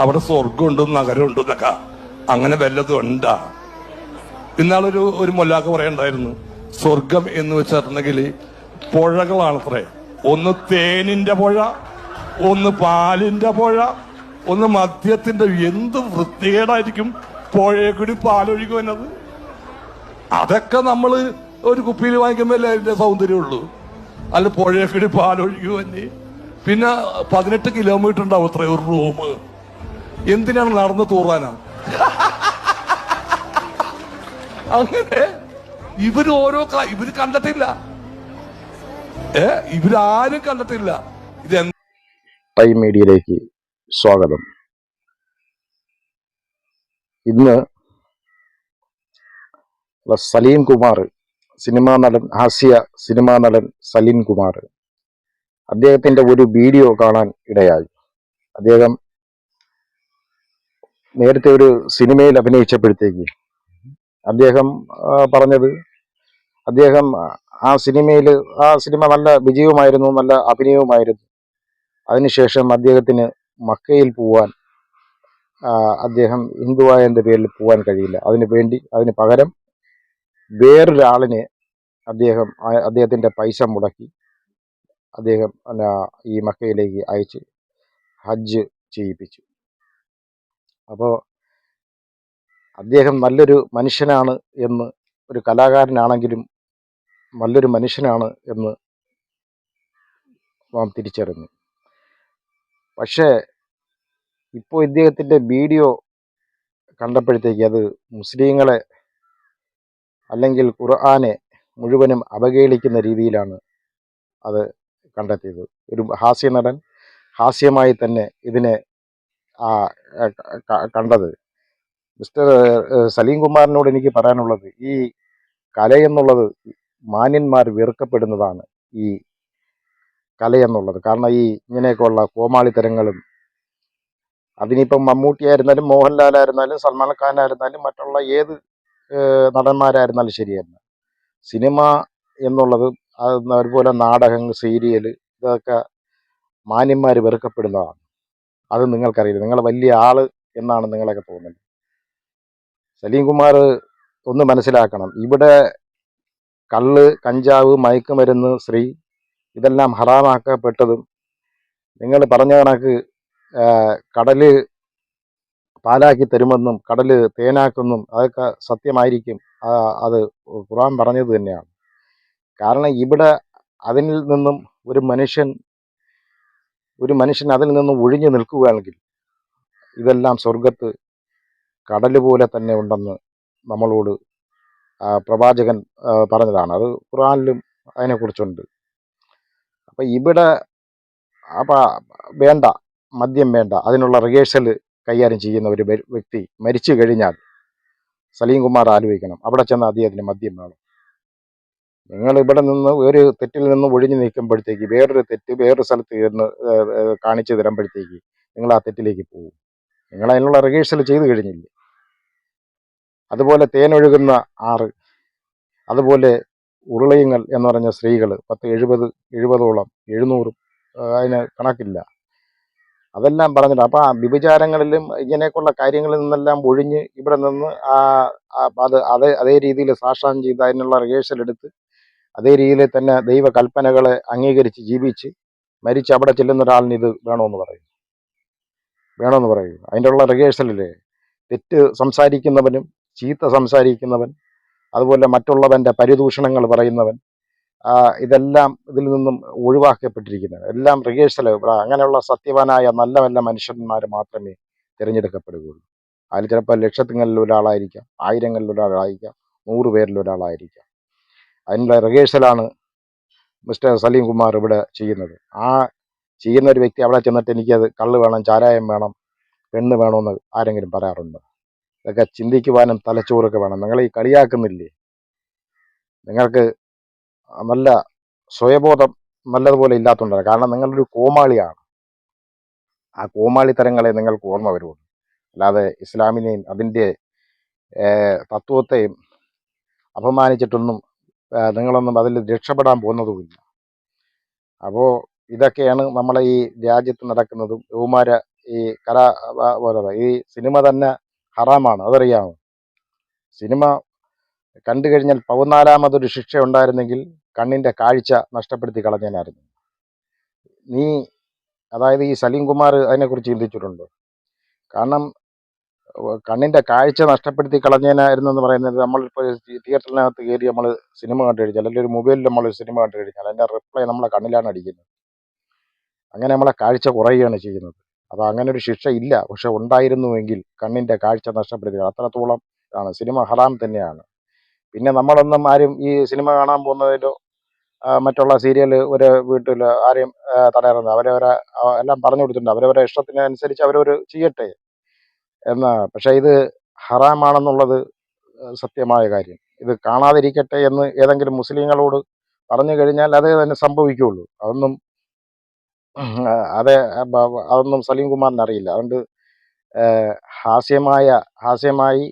അവിടെ സ്വർഗമുണ്ട് നഗരമുണ്ട് എന്നൊക്കെ. അങ്ങനെ വല്ലതും ഉണ്ടാ. ഇന്നാളൊരു ഒരു മൊല്ലാക്ക പറയണ്ടായിരുന്നു സ്വർഗം എന്ന് വെച്ചിട്ടുണ്ടെങ്കിൽ പുഴകളാണത്രേ ഒന്ന് തേനിന്റെ പുഴ ഒന്ന് പാലിന്റെ പുഴ ഒന്ന് മദ്യത്തിന്റെ എന്ത് വൃത്തികേടായിരിക്കും പുഴയെ കൂടി പാലൊഴുകി എന്നത്? അതൊക്കെ നമ്മൾ ഒരു കുപ്പിയിൽ വാങ്ങിക്കുമ്പോഴല്ലേ അതിന്റെ സൗന്ദര്യമുള്ളൂ. അല്ല പുഴയെ കൂടി പാലൊഴുകി പിന്നെ പതിനെട്ട് കിലോമീറ്റർ ഉണ്ടാവും അത്ര ഒരു റൂം. എന്തിനാണ് നടന്ന് തൂറാനാ? അങ്ങനെ ഇവർ ഓരോ ഇവർ കണ്ടിട്ടില്ല. ഏ ഇവരാരും കണ്ടിട്ടില്ല. ഇത് ടൈം മീഡിയയിലേക്ക് സ്വാഗതം. ഇന്ന് സലീം കുമാർ സിനിമാ നടൻ ഹാസ്യ സിനിമാ നടൻ സലീം കുമാർ. അദ്ദേഹത്തിന്റെ ഒരു വീഡിയോ കാണാൻ ഇടയായി. അദ്ദേഹം നേരത്തെ ഒരു സിനിമയിൽ അഭിനയിച്ചപ്പോഴത്തേക്ക് അദ്ദേഹം പറഞ്ഞത് അദ്ദേഹം ആ സിനിമയിൽ ആ സിനിമ നല്ല വിജയവുമായിരുന്നു നല്ല അഭിനയവുമായിരുന്നു. അതിനുശേഷം അദ്ദേഹത്തിന് മക്കയിൽ പോവാൻ അദ്ദേഹം അദ്ദേഹം ഹിന്ദുവായതിന്റെ പേരിൽ പോവാൻ കഴിയില്ല. അതിന് വേണ്ടി അതിന് പകരം വേറൊരാളിനെ അദ്ദേഹം അദ്ദേഹത്തിന്റെ പൈസ മുടക്കി അദ്ദേഹം ഈ മക്കയിലേക്ക് അയച്ച് ഹജ്ജ് ചെയ്യിപ്പിച്ചു. അപ്പോൾ അദ്ദേഹം നല്ലൊരു മനുഷ്യനാണ് എന്ന് ഒരു കലാകാരനാണെങ്കിലും നല്ലൊരു മനുഷ്യനാണ് എന്ന് നാം തിരിച്ചറിഞ്ഞു. പക്ഷേ ഇപ്പോൾ ഇദ്ദേഹത്തിന്റെ വീഡിയോ കണ്ടപ്പോഴത്തേക്ക് അത് മുസ്ലിങ്ങളെ അല്ലെങ്കിൽ ഖുർആാനെ മുഴുവനും അവഹേളിക്കുന്ന രീതിയിലാണ് അത് കണ്ടെത്തിയത്. ഒരു ഹാസ്യ നടൻ ഹാസ്യമായി തന്നെ ഇതിനെ കണ്ടത്. മിസ്റ്റർ സലീം കുമാറിനോട് എനിക്ക് പറയാനുള്ളത് ഈ കലയെന്നുള്ളത് മാന്യന്മാർ വെറുക്കപ്പെടുന്നതാണ് ഈ കലയെന്നുള്ളത് കാരണം ഈ ഇങ്ങനെയൊക്കെയുള്ള കോമാളിത്തരങ്ങളും അതിനിപ്പം മമ്മൂട്ടി ആയിരുന്നാലും മോഹൻലാലായിരുന്നാലും സൽമാൻ ഖാൻ ഖാനായിരുന്നാലും മറ്റുള്ള ഏത് നടന്മാരായിരുന്നാലും ശരിയല്ല സിനിമ എന്നുള്ളത് അത് അതുപോലെ നാടകങ്ങൾ സീരിയൽ ഇതൊക്കെ മാന്യന്മാർ വെറുക്കപ്പെടുന്നതാണ്. അത് നിങ്ങൾക്കറിയില്ല. നിങ്ങൾ വലിയ ആൾ എന്നാണ് നിങ്ങളൊക്കെ തോന്നുന്നത്. സലീം കുമാർ ഒന്ന് മനസ്സിലാക്കണം. ഇവിടെ കള്ള് കഞ്ചാവ് മയക്കുമരുന്ന് സ്ത്രീ ഇതെല്ലാം ഹറാമാക്കപ്പെട്ടതും നിങ്ങൾ പറഞ്ഞ കണക്ക് കടൽ പാലാക്കി തരുമെന്നും കടൽ തേനാക്കുന്നും അതൊക്കെ സത്യമായിരിക്കും. അത് ഖുറാൻ പറഞ്ഞത് തന്നെയാണ്. കാരണം ഇവിടെ അതിൽ നിന്നും ഒരു മനുഷ്യൻ ഒരു മനുഷ്യൻ അതിൽ നിന്നും ഒഴിഞ്ഞു നിൽക്കുകയാണെങ്കിൽ ഇതെല്ലാം സ്വർഗത്ത് കടൽ പോലെ തന്നെ ഉണ്ടെന്ന് നമ്മളോട് പ്രവാചകൻ പറഞ്ഞതാണ്. അത് ഖുറാനിലും അതിനെക്കുറിച്ചുണ്ട്. അപ്പം ഇവിടെ അപ്പം വേണ്ട മദ്യം വേണ്ട അതിനുള്ള റിഹേഴ്സൽ കൈകാര്യം ചെയ്യുന്ന ഒരു വ്യക്തി മരിച്ചു കഴിഞ്ഞാൽ സലീം കുമാർ ആലോചിക്കണം. അവിടെ ചെന്ന് അദ്ദേഹത്തിന് മദ്യം വേണം. നിങ്ങൾ ഇവിടെ നിന്ന് ഒരു തെറ്റിൽ നിന്ന് ഒഴിഞ്ഞു നിൽക്കുമ്പോഴത്തേക്ക് വേറൊരു തെറ്റ് വേറൊരു സ്ഥലത്ത് ഏഹ്, കാണിച്ചു തരുമ്പോഴത്തേക്ക് നിങ്ങൾ ആ തെറ്റിലേക്ക് പോകും. നിങ്ങൾ അതിനുള്ള റിഹേഴ്സൽ ചെയ്തു കഴിഞ്ഞില്ലേ? അതുപോലെ തേനൊഴുകുന്ന ആറ് അതുപോലെ ഉരുളയങ്ങൾ എന്ന് പറഞ്ഞ സ്ത്രീകൾ പത്ത് എഴുപത് എഴുപതോളം എഴുന്നൂറും അതിന് കണക്കില്ല. അതെല്ലാം പറഞ്ഞിട്ട് അപ്പം ആ വിഭചാരങ്ങളിലും ഇങ്ങനെയൊക്കെയുള്ള കാര്യങ്ങളിൽ നിന്നെല്ലാം ഒഴിഞ്ഞ് ഇവിടെ നിന്ന് ആ അത് അതേ അതേ രീതിയിൽ സാക്ഷാം ചെയ്ത് അതിനുള്ള റിഹേഴ്സൽ എടുത്ത് അതേ രീതിയിൽ തന്നെ ദൈവ കൽപ്പനകളെ അംഗീകരിച്ച് ജീവിച്ച് മരിച്ച് അവിടെ ചെല്ലുന്ന ഒരാളിന് ഇത് വേണമെന്ന് പറയും വേണമെന്ന് പറയും അതിന്റെ ഉള്ള റിഹേഴ്സലില്ലേ തെറ്റ് സംസാരിക്കുന്നവനും ചീത്ത സംസാരിക്കുന്നവൻ അതുപോലെ മറ്റുള്ളവന്റെ പരിദൂഷണങ്ങൾ പറയുന്നവൻ ഇതെല്ലാം ഇതിൽ നിന്നും ഒഴിവാക്കപ്പെട്ടിരിക്കുന്നത് എല്ലാം റിഹേഴ്സൽ അങ്ങനെയുള്ള സത്യവാനായ നല്ല നല്ല മനുഷ്യന്മാർ മാത്രമേ തിരഞ്ഞെടുക്കപ്പെടുകയുള്ളൂ. അതിൽ ചിലപ്പോൾ ലക്ഷത്തിങ്ങളിൽ ഒരാളായിരിക്കാം ആയിരങ്ങളിൽ ഒരാളായിരിക്കാം നൂറ് പേരിൽ ഒരാളായിരിക്കാം അതിനുള്ള റിഹേഴ്സലാണ് മിസ്റ്റർ സലീം കുമാർ ഇവിടെ ചെയ്യുന്നത്. ആ ചെയ്യുന്ന ഒരു വ്യക്തി അവിടെ ചെന്നിട്ട് എനിക്കത് കള്ള് വേണം ചാരായം വേണം പെണ്ണ് വേണമെന്ന് ആരെങ്കിലും പറയാറുണ്ട്? ഇതൊക്കെ ചിന്തിക്കുവാനും തലച്ചോറൊക്കെ വേണം. നിങ്ങൾ ഈ കളിയാക്കുന്നില്ലേ? നിങ്ങൾക്ക് നല്ല സ്വയബോധം നല്ലതുപോലെ ഇല്ലാത്തതുകൊണ്ടാണ് കാരണം നിങ്ങളൊരു കോമാളിയാണ്. ആ കോമാളി തരങ്ങളെ നിങ്ങൾക്ക് ഓർമ്മ വരുള്ളൂ. അല്ലാതെ ഇസ്ലാമിനെയും അതിന്റെ തത്വത്തെയും അപമാനിച്ചിട്ടൊന്നും നിങ്ങളൊന്നും അതിൽ രക്ഷപ്പെടാൻ പോകുന്നതുമില്ല. അപ്പോൾ ഇതൊക്കെയാണ് നമ്മളെ ഈ രാജ്യത്ത് നടക്കുന്നതും. യുവമാര ഈ കലാ പോലെ ഈ സിനിമ തന്നെ ഹറാമാണ്. അതറിയാമോ സിനിമ കണ്ടു കഴിഞ്ഞാൽ പതിനാലാമതൊരു ശിക്ഷ ഉണ്ടായിരുന്നെങ്കിൽ കണ്ണിന്റെ കാഴ്ച നഷ്ടപ്പെടുത്തി കളഞ്ഞാനായിരുന്നു. നീ അതായത് ഈ സലീം കുമാർ അതിനെക്കുറിച്ച് ചിന്തിച്ചിട്ടുണ്ടോ? കാരണം കണ്ണിന്റെ കാഴ്ച നഷ്ടപ്പെടുത്തി കളഞ്ഞേനായിരുന്നു എന്ന് പറയുന്നത് നമ്മളിപ്പോൾ തിയേറ്ററിനകത്ത് കയറി നമ്മൾ സിനിമ കണ്ടു കഴിഞ്ഞാൽ അല്ലെങ്കിൽ ഒരു മൊബൈലിൽ നമ്മൾ സിനിമ കണ്ടു കഴിഞ്ഞാൽ അതിന്റെ റിപ്ലൈ നമ്മളെ കണ്ണിലാണ് അടിക്കുന്നത്. അങ്ങനെ നമ്മളെ കാഴ്ച കുറയുകയാണ് ചെയ്യുന്നത്. അപ്പോൾ അങ്ങനെ ഒരു ശിക്ഷ ഇല്ല. പക്ഷെ ഉണ്ടായിരുന്നുവെങ്കിൽ കണ്ണിന്റെ കാഴ്ച നഷ്ടപ്പെടുത്തി അത്രത്തോളം ആണ് സിനിമ ഹറാം തന്നെയാണ്. പിന്നെ നമ്മളൊന്നും ആരും ഈ സിനിമ കാണാൻ പോകുന്നതിലോ മറ്റുള്ള സീരിയൽ ഒരു വീട്ടിൽ ആരെയും തടയാറുണ്ട് അവരവരെ എല്ലാം പറഞ്ഞു കൊടുത്തിട്ടുണ്ട്. അവരവരെ ഇഷ്ടത്തിനനുസരിച്ച് അവരവർ ചെയ്യട്ടെ. എന്നാ പക്ഷേ ഇത് ഹറാമാണെന്നുള്ളത് സത്യമായ കാര്യം. ഇത് കാണാതിരിക്കട്ടെ എന്ന് ഏതെങ്കിലും മുസ്ലിങ്ങളോട് പറഞ്ഞു കഴിഞ്ഞാൽ അതേ തന്നെ സംഭവിക്കുകയുള്ളൂ അതൊന്നും അതേ അതൊന്നും സലീം കുമാറിന് അറിയില്ല. അതുകൊണ്ട് ഹാസ്യമായ ഹാസ്യമായി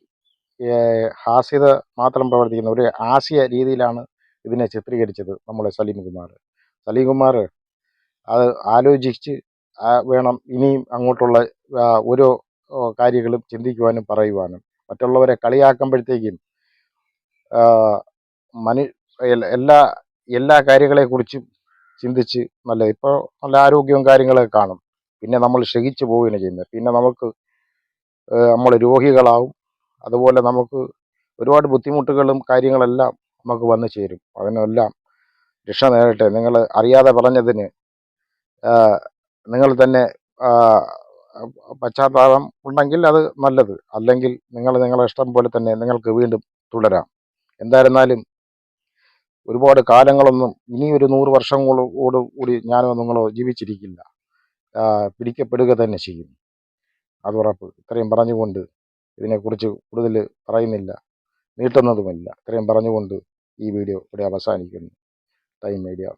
ഹാസ്യത മാത്രം പ്രവർത്തിക്കുന്ന ഒരു ഹാസ്യ രീതിയിലാണ് ഇതിനെ ചിത്രീകരിച്ചത് നമ്മുടെ സലീം കുമാർ സലീം കുമാർ അത് ആലോചിച്ച് വേണം ഇനിയും അങ്ങോട്ടുള്ള ഓരോ കാര്യങ്ങളും ചിന്തിക്കുവാനും പറയുവാനും. മറ്റുള്ളവരെ കളിയാക്കുമ്പോഴത്തേക്കും മനു എല്ലാ എല്ലാ കാര്യങ്ങളെക്കുറിച്ചും ചിന്തിച്ച് നല്ല ഇപ്പോൾ നല്ല ആരോഗ്യവും കാര്യങ്ങളൊക്കെ കാണും. പിന്നെ നമ്മൾ ക്ഷയിച്ചു പോവുകയാണ് ചെയ്യുന്നത്. പിന്നെ നമുക്ക് നമ്മൾ രോഗികളാവും. അതുപോലെ നമുക്ക് ഒരുപാട് ബുദ്ധിമുട്ടുകളും കാര്യങ്ങളെല്ലാം നമുക്ക് വന്നു ചേരും. അതിനെല്ലാം രക്ഷ നേടട്ടെ. നിങ്ങൾ അറിയാതെ പറഞ്ഞതിന് നിങ്ങൾ തന്നെ പശ്ചാത്താപം ഉണ്ടെങ്കിൽ അത് നല്ലത്. അല്ലെങ്കിൽ നിങ്ങൾ നിങ്ങളുടെ ഇഷ്ടം പോലെ തന്നെ നിങ്ങൾക്ക് വീണ്ടും തുടരാം. എന്തായിരുന്നാലും ഒരുപാട് കാലങ്ങളൊന്നും ഇനി ഒരു നൂറ് വർഷങ്ങളോട് കൂടി ഞാനോ നിങ്ങളോ ജീവിച്ചിരിക്കില്ല. പിടിക്കപ്പെടുക തന്നെ ചെയ്യും. അത് ഉറപ്പ്. ഇത്രയും പറഞ്ഞുകൊണ്ട് ഇതിനെക്കുറിച്ച് കൂടുതൽ പറയുന്നില്ല. നീട്ടുന്നതുമില്ല. ഇത്രയും പറഞ്ഞുകൊണ്ട് ഈ വീഡിയോ ഇവിടെ അവസാനിക്കുന്നു. Time media.